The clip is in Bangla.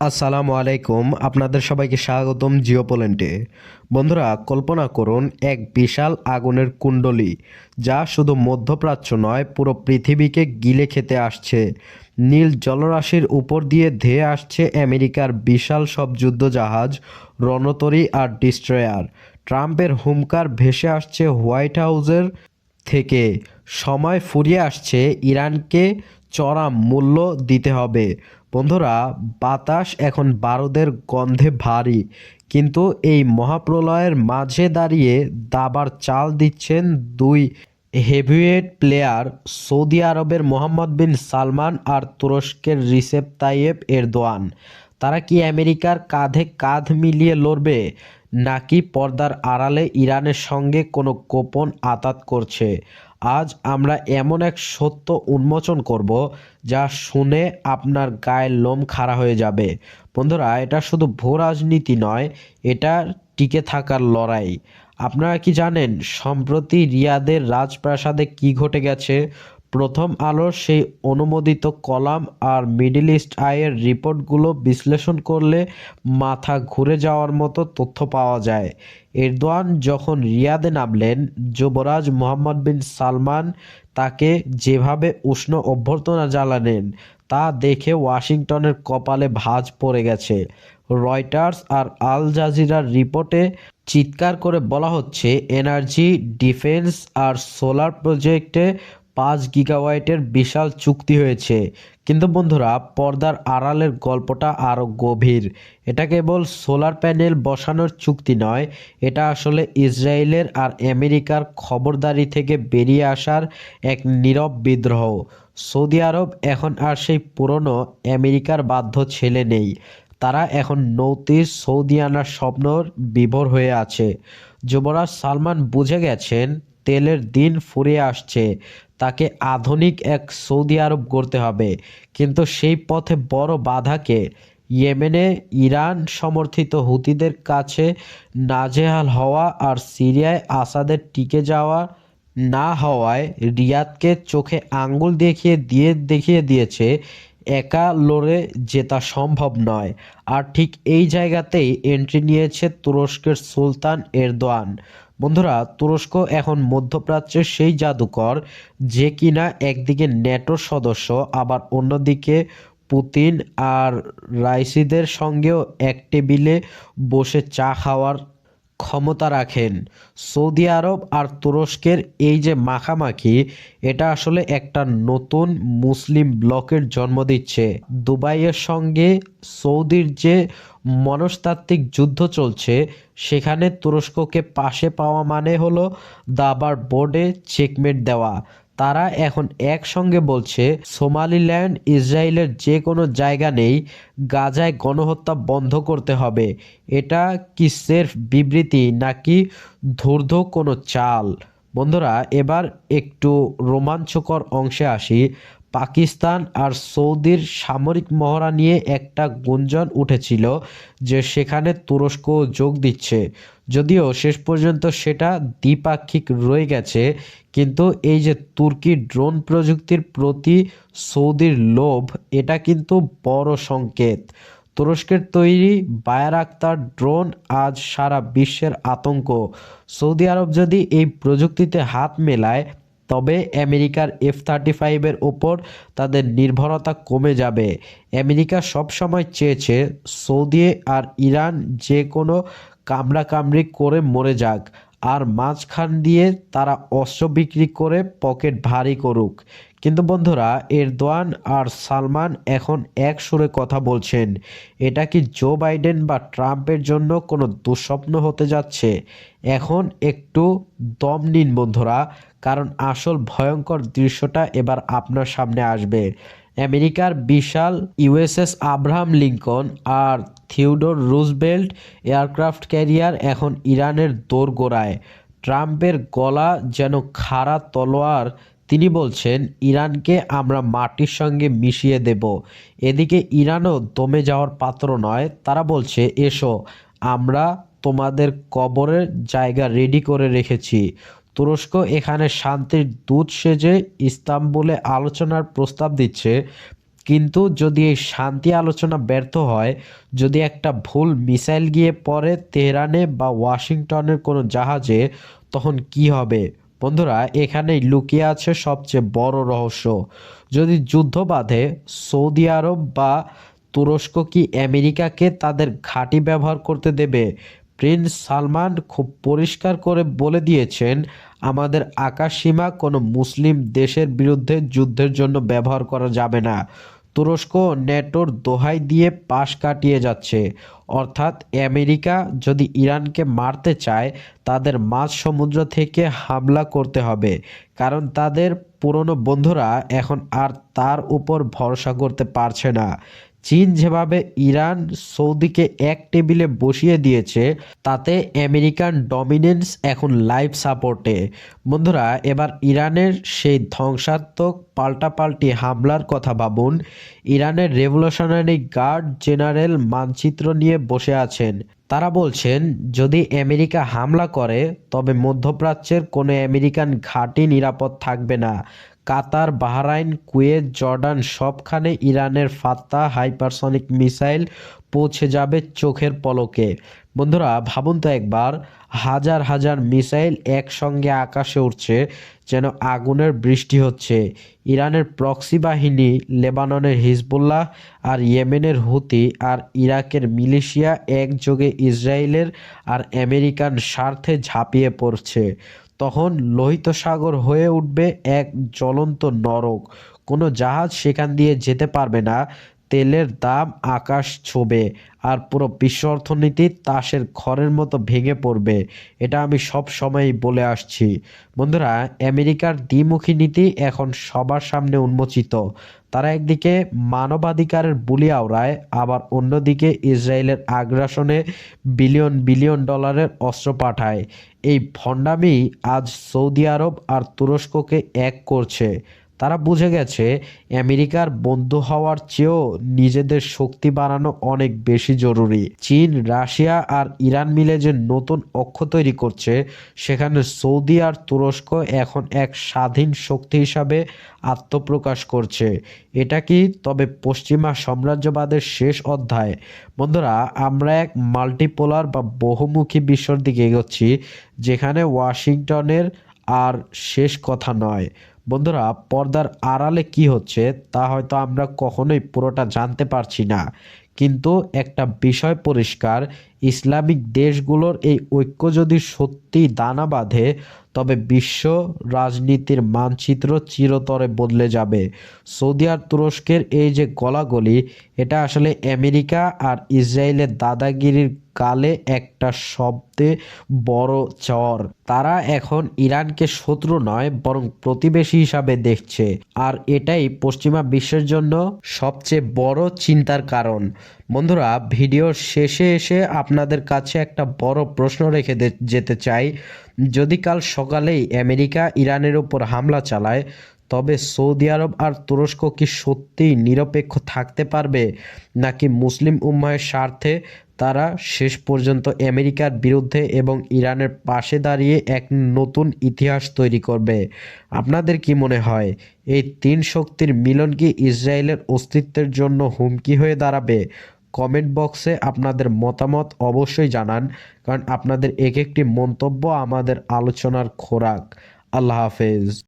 আসসালামু আলাইকুম, আপনাদের সবাইকে স্বাগতম জিও পোল্যান্ডে বন্ধুরা, কল্পনা করুন, এক বিশাল আগুনের কুণ্ডলী, যা শুধু মধ্যপ্রাচ্য নয়, পুরো পৃথিবীকে গিলে খেতে আসছে। নীল জলরাশির উপর দিয়ে ধেয়ে আসছে আমেরিকার বিশাল সব যুদ্ধজাহাজ, রণতরী আর ডিস্ট্রয়ার। ট্রাম্পের হুমকার ভেসে আসছে হোয়াইট হাউসের থেকে। সময় ফুরিয়ে আসছে ইরানকে চড়া মূল্য দিতে হবে। বন্ধুরা, বাতাস এখন বারুদের গন্ধে ভারী, কিন্তু এই মহাপ্রলয়ের মাঝে দাঁড়িয়ে দাবার চাল দিচ্ছেন দুই হেভিওয়েট প্লেয়ার, সৌদি আরবের মোহাম্মদ বিন সালমান আর তুরস্কের রিসেপ তাইয়েব এরদোয়ান। তারা কি আমেরিকার কাঁধে কাঁধ মিলিয়ে লড়বে, নাকি পর্দার আড়ালে ইরানের সঙ্গে কোনো গোপন আতাত করছে? আজ আমরা এমন এক সত্য উন্মোচন করব যা শুনে আপনার গায়ের লোম খাড়া হয়ে যাবে। বন্ধুরা, এটা শুধু ভূ রাজনীতি নয়, এটা টিকে থাকার লড়াই। আপনারা কি জানেন, সম্প্রতি রিয়াদের রাজপ্রাসাদে কি ঘটে গেছে? প্রথম আলোর সেই অনুমোদিত কলাম আর মিডিল ইস্ট আয়ের রিপোর্টগুলো বিশ্লেষণ করলে মাথা ঘুরে যাওয়ার মতো তথ্য পাওয়া যায়। এরদোয়ান যখন রিয়াদে নামলেন, যুবরাজ মোহাম্মদ বিন সালমান তাকে যেভাবে উষ্ণ অভ্যর্থনা জ্বালালেন তা দেখে ওয়াশিংটনের কপালে ভাঁজ পড়ে গেছে। রয়টার্স আর আল জাজিরার রিপোর্টে চিৎকার করে বলা হচ্ছে, এনার্জি, ডিফেন্স আর সোলার প্রজেক্টে পাঁচ গিগাওয়াইটের বিশাল চুক্তি হয়েছে। কিন্তু বন্ধুরা, পর্দার আড়ালের গল্পটা আরও গভীর। এটা কেবল সোলার প্যানেল বসানোর চুক্তি নয়, এটা আসলে ইসরায়েলের আর আমেরিকার খবরদারি থেকে বেরিয়ে আসার এক নীরব বিদ্রোহ। সৌদি আরব এখন আর সেই পুরনো আমেরিকার বাধ্য ছেলে নেই। তারা এখন নৌতির আনার স্বপ্নর বিভোর হয়ে আছে। যুবরাজ সালমান বুঝে গেছেন, তেলের দিন ফুরিয়ে আসছে। তাকে আধুনিক এক সৌদি আরব গড়তে হবে। কিন্তু সেই পথে বড় বাধাকে ইয়েমেনে ইরান সমর্থিত হুতিদের কাছে নাজেহাল হওয়া আর সিরিয়ায় আসাদের টিকে যাওয়া না হওয়ায় রিয়াদকে চোখে আঙ্গুল দেখিয়ে দিয়ে, দেখিয়ে দিয়েছে, একা লড়ে জেতা সম্ভব নয়। আর ঠিক এই জায়গাতেই এন্ট্রি নিয়েছে তুরস্কের সুলতান এরদোয়ান। বন্ধুরা, তুরস্ক এখন মধ্যপ্রাচ্যের সেই জাদুকর যে কিনা একদিকে ন্যাটোর সদস্য, আবার অন্যদিকে পুতিন আর রাইসিদের সঙ্গেও এক টেবিলে বসে চা খাওয়ার ক্ষমতা রাখেন। সৌদি আরব আর তুরস্কের এই যে মাখামাখি, এটা আসলে একটা নতুন মুসলিম ব্লকের জন্ম দিচ্ছে। দুবাইয়ের সঙ্গে সৌদির যে মনস্তাত্ত্বিক যুদ্ধ চলছে, সেখানে তুরস্ককে পাশে পাওয়া মানে হলো দাবার বোর্ডে চেকমেট দেওয়া। তারা এখন একসঙ্গে বলছে, সোমালিল্যান্ড, ইসরায়েলের যে কোনো জায়গা নেই, গাজায় গণহত্যা বন্ধ করতে হবে। এটা কি সেরফ বিবৃতি নাকি ধূর্ধ কোনো চাল? বন্ধুরা, এবার একটু রোমাঞ্চকর অংশে আসি। পাকিস্তান আর সৌদির সামরিক মহড়া নিয়ে একটা গুঞ্জন উঠেছিল যে সেখানে তুরস্ক যোগ দিচ্ছে। যদিও শেষ পর্যন্ত সেটা দ্বিপাক্ষিক রয়ে গেছে, কিন্তু এই যে তুর্কি ড্রোন প্রযুক্তির প্রতি সৌদির লোভ, এটা কিন্তু বড় সংকেত। তুরস্কের তৈরি বায়ার আক্তার ড্রোন আজ সারা বিশ্বের আতঙ্ক। সৌদি আরব যদি এই প্রযুক্তিতে হাত মেলায় তবে আমেরিকার এফ থার্টি ফাইভের ওপর তাদের নির্ভরতা কমে যাবে। আমেরিকা সবসময় চেয়েছে সৌদি আর ইরান যে কোনো কামড়াকামড়ি করে মরে যাক। আর মাঝখান দিয়ে তারা অস্ত্র বিক্রি করে পকেট ভারী করুক। কিন্তু বন্ধুরা, এরদোয়ান আর সালমান এখন এক সুরে কথা বলছেন, এটা কি জো বাইডেন বা ট্রাম্পের জন্য কোনো দুঃস্বপ্ন হতে যাচ্ছে? এখন একটু দম নিন বন্ধুরা, কারণ আসল ভয়ঙ্কর দৃশ্যটা এবার আপনার সামনে আসবে। আমেরিকার বিশাল ইউএসএস আব্রাহাম লিঙ্কন আর থিওডোর রুজবেল্ট এয়ারক্রাফট ক্যারিয়ার এখন ইরানের দোরগোড়ায়। ট্রাম্পের গলা যেন খাড়া তলোয়ার, তিনি বলছেন, ইরানকে আমরা মাটির সঙ্গে মিশিয়ে দেব। এদিকে ইরানও দমে যাওয়ার পাত্র নয়। তারা বলছে, এসো, আমরা তোমাদের কবরের জায়গা রেডি করে রেখেছি। তুরস্ক এখানে শান্তির দূত সেজে ইস্তাম্বুলে আলোচনার প্রস্তাব দিচ্ছে। কিন্তু যদি এই শান্তি আলোচনা ব্যর্থ হয়, যদি একটা ভুল মিসাইল গিয়ে পড়ে তেহরানে বা ওয়াশিংটনের কোনো জাহাজে, তখন কি হবে? বন্ধুরা, এখানেই লুকিয়ে আছে সবচেয়ে বড় রহস্য। যদি যুদ্ধ বাঁধে, সৌদি আরব বা তুরস্ক কি আমেরিকাকে তাদের ঘাঁটি ব্যবহার করতে দেবে? প্রিন্স সালমান খুব পরিষ্কার করে বলে দিয়েছেন, আমাদের আকাশসীমা কোনো মুসলিম দেশের বিরুদ্ধে যুদ্ধের জন্য ব্যবহার করা যাবে না। তুরস্ক নেটোর দোহাই দিয়ে পাশ কাটিয়ে যাচ্ছে। অর্থাৎ আমেরিকা যদি ইরানকে মারতে চায়, তাদের মাঝ সমুদ্র থেকে হামলা করতে হবে। কারণ তাদের পুরনো বন্ধুরা এখন আর তার উপর ভরসা করতে পারছে না। চীন যেভাবে ইরান সৌদিকে এক টেবিলে বসিয়ে দিয়েছে, তাতে আমেরিকান ডমিনেন্স এখন লাইভ সাপোর্টে। বন্ধুরা, এবার ইরানের সেই ধ্বংসাত্মক পাল্টাপাল্টি হামলার কথা ভাবুন। ইরানের রেভলিউশনারি গার্ড জেনারেল মানচিত্র নিয়ে বসে আছেন। তারা বলছেন, যদি আমেরিকা হামলা করে, তবে মধ্যপ্রাচ্যের কোনো আমেরিকান ঘাঁটি নিরাপদ থাকবে না। কাতার, বাহরাইন, কুয়েত, জর্ডান সবখানে ইরানের ফাত্তা হাইপারসনিক মিসাইল পৌঁছে যাবে চোখের পলকে। বন্ধুরা, ভাবুন তো একবার, হাজার হাজার মিসাইল একসঙ্গে আকাশে উঠছে যেন আগুনের বৃষ্টি হচ্ছে। ইরানের প্রক্সি বাহিনী, লেবাননের হিজবুল্লাহ আর ইয়েমেনের হুতি আর ইরাকের মিলিশিয়া একযোগে ইসরায়েলের আর আমেরিকান স্বার্থে ঝাঁপিয়ে পড়ছে। তখন লোহিত সাগর হয়ে উঠবে এক জ্বলন্ত নরক। কোনো জাহাজ সেখান দিয়ে যেতে পারবে না। তেলের দাম আকাশ ছোবে আর পুরো বিশ্ব অর্থনীতি তাসের ঘরের মতো ভেঙে পড়বে। এটা আমি সব সময়ই বলে আসছি। বন্ধুরা, আমেরিকার দ্বিমুখী নীতি এখন সবার সামনে উন্মোচিত। তারা একদিকে মানবাধিকারের বুলি আওড়ায়, আবার অন্যদিকে ইসরায়েলের আগ্রাসনে বিলিয়ন বিলিয়ন ডলারের অস্ত্র পাঠায়। এই ভণ্ডামি আজ সৌদি আরব আর তুরস্ককে এক করছে। তারা বুঝে গেছে আমেরিকার বন্ধু হওয়ার চেয়েও নিজেদের শক্তি বাড়ানো অনেক বেশি জরুরি। চীন, রাশিয়া আর ইরান মিলে যে নতুন অক্ষ তৈরি করছে, সেখানে সৌদি আর তুরস্ক এখন এক স্বাধীন শক্তি হিসাবে আত্মপ্রকাশ করছে। এটা কি তবে পশ্চিমা সাম্রাজ্যবাদের শেষ অধ্যায়? বন্ধুরা, আমরা এক মাল্টিপোলার বা বহুমুখী বিশ্বর দিকে এগোচ্ছি, যেখানে ওয়াশিংটনের আর শেষ কথা নয়। বন্ধুরা, পর্দার আড়ালে কি হচ্ছে তা হয়তো আমরা কখনোই পুরোটা জানতে পারছি না। কিন্তু একটা বিষয় পরিষ্কার, ইসলামিক দেশগুলোর এই ঐক্য যদি সত্যি দানা বাঁধে, তবে বিশ্ব রাজনীতির মানচিত্র চিরতরে বদলে যাবে। সৌদি আর তুরস্কের এই যে গলাগলি, এটা আসলে আমেরিকা আর ইসরায়েলের দাদাগিরির কালে একটা শব্দে বড় চর। তারা এখন ইরানকে শত্রু নয়, বরং প্রতিবেশী হিসাবে দেখছে। আর এটাই পশ্চিমা বিশ্বের জন্য সবচেয়ে বড় চিন্তার কারণ। বন্ধুরা, ভিডিওর শেষে এসে আপনাদের কাছে একটা বড় প্রশ্ন রেখে যেতে চাই। যদি কাল সকালেই আমেরিকা ইরানের উপর হামলা চালায়, তবে সৌদি আরব আর তুরস্ক কি সত্যিই নিরপেক্ষ থাকতে পারবে, নাকি মুসলিম উম্মায়ের স্বার্থে তারা শেষ পর্যন্ত আমেরিকার বিরুদ্ধে এবং ইরানের পাশে দাঁড়িয়ে এক নতুন ইতিহাস তৈরি করবে। আপনাদের কি মনে হয়, এই তিন শক্তির মিলন কি ইসরায়েলের অস্তিত্বের জন্য হুমকি হয়ে দাঁড়াবে? কমেন্ট বক্সে আপনাদের মতামত অবশ্যই জানান, কারণ আপনাদের এক একটি মন্তব্য আমাদের আলোচনার খোরাক। আল্লাহ হাফেজ।